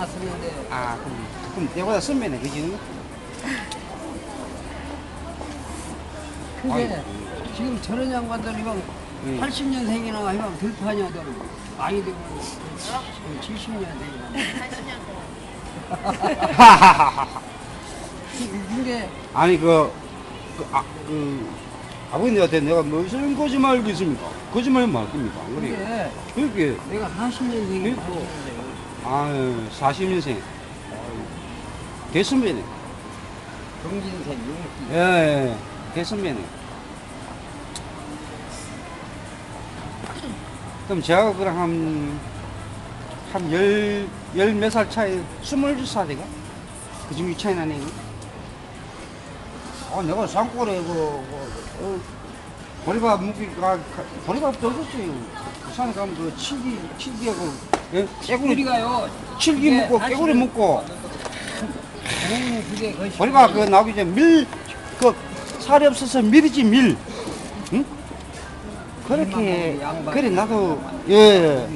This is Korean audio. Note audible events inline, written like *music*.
났었는데 아, 그럼, 그럼 내보다 선배네, 그지? 그게 아이고. 지금 저런 양반들 이방 음. 80년생이나 이방 들판이들 많이 되면 70년생이나 근데 *laughs* 아니, 그, 그, 아, 그, 아버님한테 내가 무슨 거짓말 하겠습니까? 거짓말은 말 겁니까? 안 그래요? 그게 내가 40년생이고 그리고- 아유, 40년생. 대선배네. 경진생 용기 예, 예, 대선배네. *clears throat* 그럼 제가 그랑 한, 한 열, 열 몇 살 차이, 스물두 살 돼가? 그 정도 차이 나네, 이거. 아, 내가 산골에 그, 그, 어, 보리밥 묵기가, 보리밥도 없었어요. 그 산에 가면 그 칠기, 칠기하고, 예? 깨구리, 우리가요 칠기 먹고, 깨구리 먹고, 음, 그게 그 보리밥 그 나오기 전에 밀, 그, 살이 없어서 밀이지, 밀. 응? 그렇게. 그래, 나도, 예.